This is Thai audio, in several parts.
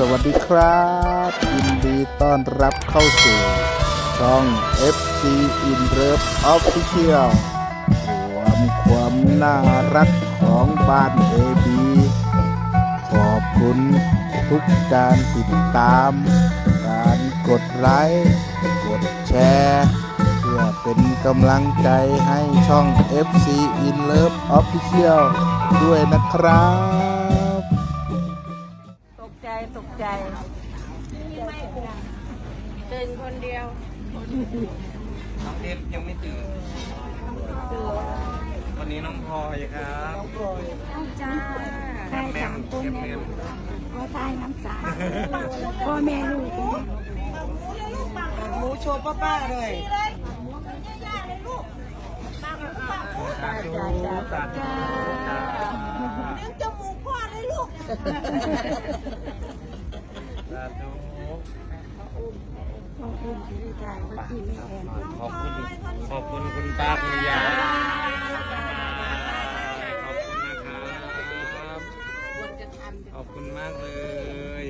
สวัสดีครับ ยินดีต้อนรับเข้าสู่ช่อง FC In Love Official รวมความน่ารักของบ้าน AB ขอบคุณทุกการติดตาม การกดไลค์กดแชร์เพื่อเป็นกำลังใจให้ช่อง FC In Love Official ด้วยนะครับ ใจตกใจตื่นคนเดียวน้องเอฟยังไม่ตื่น วันนี้น้องพลอยครับจ้าแอมแมมแอมแมมก็ทายน้ำสาพ่อแม่ลูกหมูโชว์ป้าๆเลยสาธุสาธุสาธุจมูกพ่อเลยลูกสา ธุขอบคุณที่ทายว่าที่แม่แอนขอบคุณขอบคุณคุณป้าคุณยายขอบคุณนะครับขอบคุณมากเลย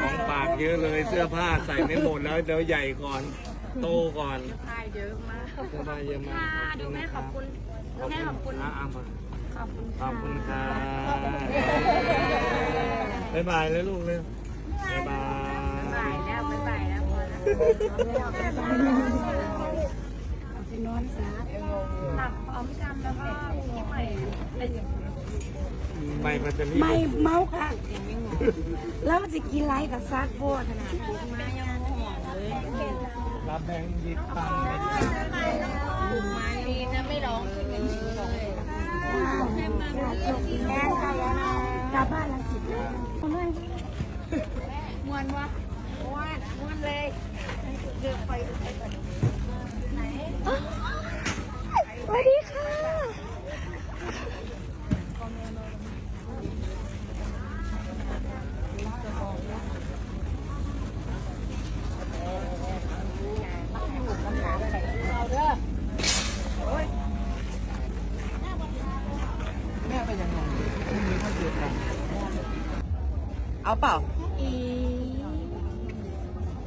ของฝากเยอะเลยเสื้อผ้าใส่ไม่หมดแล้วเดี๋ยวใหญ่ก่อนโตก่อนทาเยอะมากเสื้อผ้าเยอะมากดูแม่ขอบคุณแม่ขอบคุณอะอะมาขอบคุณขอบคุณค่ะบ๊ายบายเลยลูกเลย แล้วพอแล้วไปนอนสาหลับพร้อมกันแล้วก็มีใหม่เป็นไม่มันจะรีบไม่เมาค่ะแล้วจะกินไรกับซาดโบขนาดนี้มายังห่วงเลยรับแบงค์ยิบตังค์ไม่ดีนะไม่ร้องเลยให้มาแม่ค่ะกลับบ้านลังสิตเลยมวนวะ มวนมวนเลยเดือดไปสวัสดีค่ะเอาเปล่าอี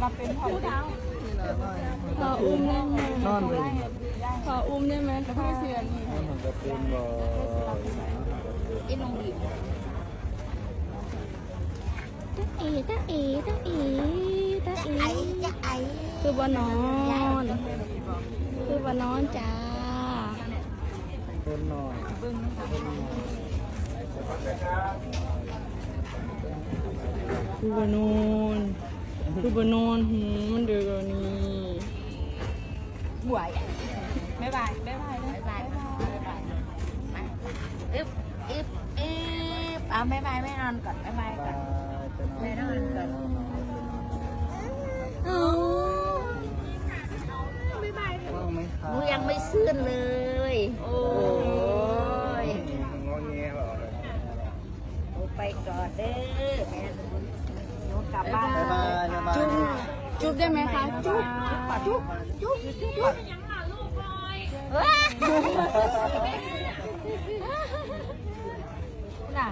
มาเป็นพ่อเขออุ้มได้ไหมนอนเลยขออุ้มได้ไหมพี่เสือนี่มันจะเป็นบ่ตาเอ๋ตาเอ๋ตาเอ๋ตาเอ๋คือบนอนคือบนอนจ้าเป็นหน่อยคื อบนอนคือบนอนหืมมันเดือดนี่บวยบ๊ายบายบ๊ายบายบ๊ายบายบ๊ายบายมาอึ๊บอึ๊บอึ๊บเอาบ๊ายบายแม่นอนก่อนบ๊ายบายก่อนแม่นอนก่อนว่างไหมครัหนูยังไม่ซื่นเลย โอ้ย งอแงเหรอ หนูไปก่อนเด้อแม่หนูกลับบ้าน บ๊ายบายบ๊ายบาย จุ๊บจุ๊ บได้ไหมคะจุ๊บจุ๊บจุ๊บจุ๊บเฮ้ยน่ะ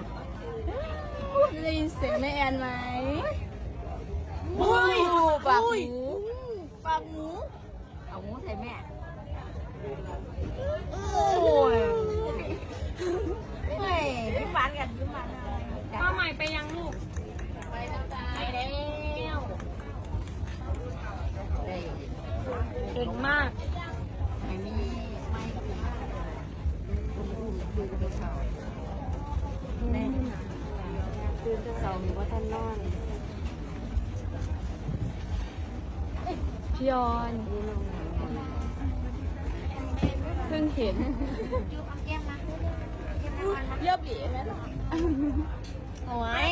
ได้ยินเสียงแม่แอนไหมอุ้ยปากหมูปากหมูเอาหมูใส่แม่โอ้ยเฮ้ยพี่ฝันกันพี่ฝันมาใหม่ไปยังลูก งมากไม่มีไม่กับพี่แม่ตื่นแต่เช้ามีว่าท่านนอนพี่ยอนเพิ่งเห็นจุ๊บเอาแก้มมาเยียบหลีไหมล่ะโอ้ย